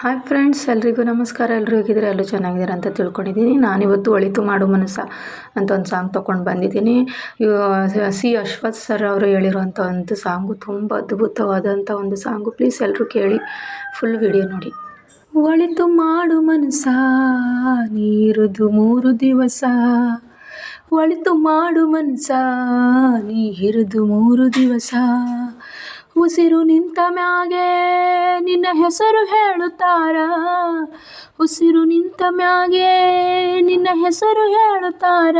Hi friends ಎಲ್ರಿಗೂ ನಮಸ್ಕಾರ. ಎಲ್ಲರೂ ಹೇಗಿದ್ದೀರಾ? ಎಲ್ಲರೂ ಚೆನ್ನಾಗಿದ್ದೀರ ಅಂತ ತಿಳ್ಕೊಂಡಿದ್ದೀನಿ. ನಾನಿವತ್ತು ಒಳಿತು ಮಾಡು ಮನಸ್ಸ ಅಂತ ಒಂದು ಸಾಂಗ್ ತೊಗೊಂಡು ಬಂದಿದ್ದೀನಿ. ಸಿ ಅಶ್ವಥ್ ಸರ್ ಅವರು ಹೇಳಿರುವಂಥ ಒಂದು ಸಾಂಗು, ತುಂಬ ಅದ್ಭುತವಾದಂಥ ಒಂದು ಸಾಂಗು. ಪ್ಲೀಸ್ ಎಲ್ಲರೂ ಕೇಳಿ ಫುಲ್ ವಿಡಿಯೋ ನೋಡಿ. ಒಳಿತು ಮಾಡು ಮನಸ್ಸ, ನೀರುದು ಮೂರು ದಿವಸ. ಒಳಿತು ಮಾಡು ಮನಸ್ಸ, ನೀ ಹಿರಿದು ಮೂರು ದಿವಸ. ಉಸಿರು ನಿಂತ ಮ್ಯಾಗೆ ನಿನ್ನ ಹೆಸರು ಹೇಳುತ್ತಾರ? ಉಸಿರು ನಿಂತ ಮ್ಯಾಗೆ ನಿನ್ನ ಹೆಸರು ಹೇಳುತ್ತಾರ?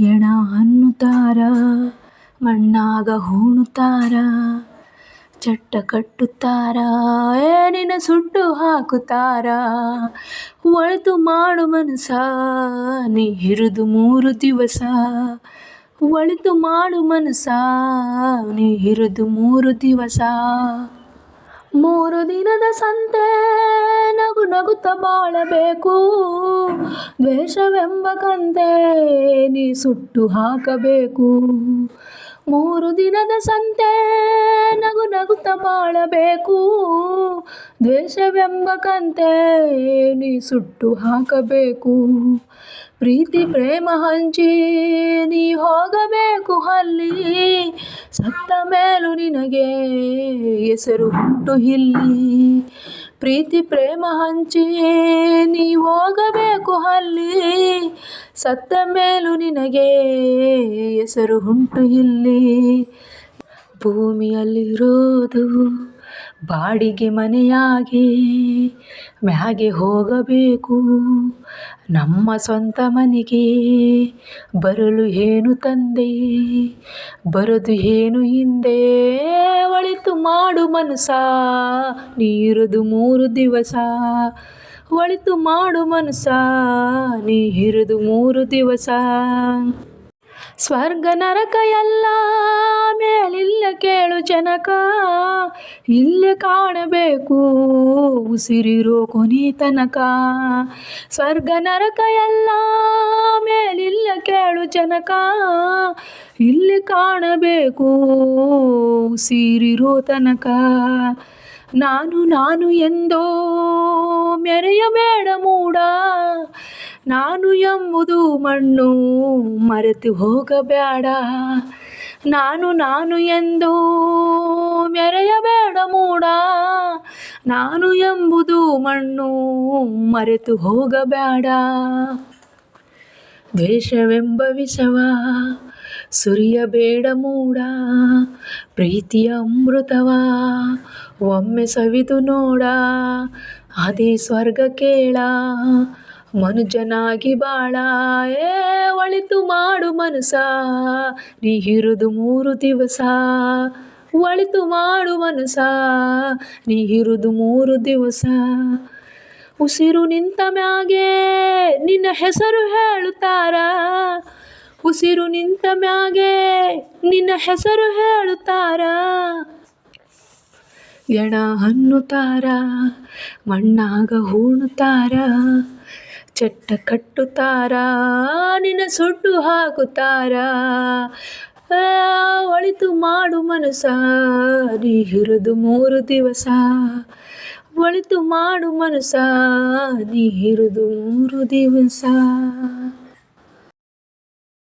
ಎಣ ಅನ್ನುತ್ತಾರ? ಮಣ್ಣಾಗ ಹೂಣುತ್ತಾರ? ಚಟ್ಟ ಕಟ್ಟುತ್ತಾರ? ಏನಿನ ಸುಟ್ಟು ಹಾಕುತ್ತಾರ? ಒಳಿತು ಮಾಡು ಮನಸ ನೀ ಹಿರಿದು ಮೂರು ದಿವಸ? ಒಳಿತು ಮಾಡು ಮನಸ ನೀ ಹಿರಿದು ಮೂರು ದಿವಸ. ಮೂರು ದಿನದ ಸಂತೆ ನಗು ನಗುತ್ತ ಬಾಳಬೇಕು. ದ್ವೇಷವೆಂಬ ಕಂತೆ ನೀ ಸುಟ್ಟು ಹಾಕಬೇಕು. ಮೂರು ದಿನದ ಸಂತೆ ನಗು ನಗುತ್ತ ಬಾಳಬೇಕು. ದ್ವೇಷವೆಂಬ ಕಂತೆ ನೀ ಸುಟ್ಟು ಹಾಕಬೇಕು. ಪ್ರೀತಿ ಪ್ರೇಮ ಹಂಚಿ ನೀ ಹೋಗಬೇಕು ಅಲ್ಲಿ. ಸತ್ತ ಮೇಲೂ ನಿನಗೆ ಹೆಸರು ಹುಟ್ಟು ಇಲ್ಲಿ. ಪ್ರೀತಿ ಪ್ರೇಮ ಹಂಚಿ ನೀ ಹೋಗಬೇಕು ಅಲ್ಲಿ. ಸತ್ತ ಮೇಲೂ ನಿನಗೆ ಹೆಸರು ಹುಂಟು ಇಲ್ಲಿ. ಭೂಮಿಯಲ್ಲಿರೋದು ಬಾಡಿಗೆ ಮನೆಯಾಗಿ ಮ್ಯಾಗೆ ಹೋಗಬೇಕು. ನಮ್ಮ ಸ್ವಂತ ಮನೆಗೆ ಬರಲು ಏನು ತಂದೆ? ಬರದು ಏನು ಹಿಂದೆ? ಒಳಿತು ಮಾಡು ಮನಸ ನೀರದು ಮೂರು ದಿವಸ. ಒಳಿತು ಮಾಡು ಮನಸ ನೀ ಹಿರಿದು ಮೂರು ದಿವಸ. ಸ್ವರ್ಗ ನರಕ ಎಲ್ಲ ಮೇಲಿಲ್ಲ ಕೇಳು ಜನಕ. ಇಲ್ಲಿ ಕಾಣಬೇಕು ಉಸಿರಿರೋ ಕೊನಿ ತನಕ. ಸ್ವರ್ಗ ನರಕ ಎಲ್ಲ ಮೇಲಿಲ್ಲ ಕೇಳು ಜನಕ. ಇಲ್ಲಿ ಕಾಣಬೇಕು ಉಸಿರಿರೋ ತನಕ. ನಾನು ನಾನು ಎಂದೋ ಮೆರೆಯಬೇಡ ಮೂಡ. ನಾನು ಎಂಬುದು ಮಣ್ಣು, ಮರೆತು ಹೋಗಬೇಡ. ನಾನು ನಾನು ಎಂದು ಮೆರೆಯಬೇಡ ಮೂಡ. ನಾನು ಎಂಬುದು ಮಣ್ಣು, ಮರೆತು ಹೋಗಬೇಡ. ದ್ವೇಷವೆಂಬ ವಿಷವ, ಸುರಿಯಬೇಡ ಮೂಡ. ಪ್ರೀತಿಯ ಅಮೃತವ, ಒಮ್ಮೆ ಸವಿದು ನೋಡ. ಅದೇ ಸ್ವರ್ಗ ಕೇಳ. ಮನುಜನಾಗಿ ಬಾಳ ಏ ಒಳಿತು ಮಾಡು ಮನಸ ನೀ ಹಿರುದು ಮೂರು ದಿವಸ. ಒಳಿತು ಮಾಡು ಮನಸ ನೀ ಹಿರುದು ಮೂರು ದಿವಸ. ಉಸಿರು ನಿಂತ ಮ್ಯಾಗೆ ನಿನ್ನ ಹೆಸರು ಹೇಳುತ್ತಾರ? ಉಸಿರು ನಿಂತ ಮ್ಯಾಗೆ ನಿನ್ನ ಹೆಸರು ಹೇಳುತ್ತಾರ? ಎಣ ಅನ್ನುತ್ತಾರ ಮಣ್ಣಾಗ ಹೂಣುತ್ತಾರ? ಚಟ್ಟ ಕಟ್ಟುತ್ತಾರ? ನಿನ್ನ ಸುಟ್ಟು ಹಾಕುತ್ತಾರ? ಒಳಿತು ಮಾಡು ಮನಸ ನೀ ಮೂರು ದಿವಸ. ಒಳಿತು ಮಾಡು ಮನಸ ನೀ ಮೂರು ದಿವಸ.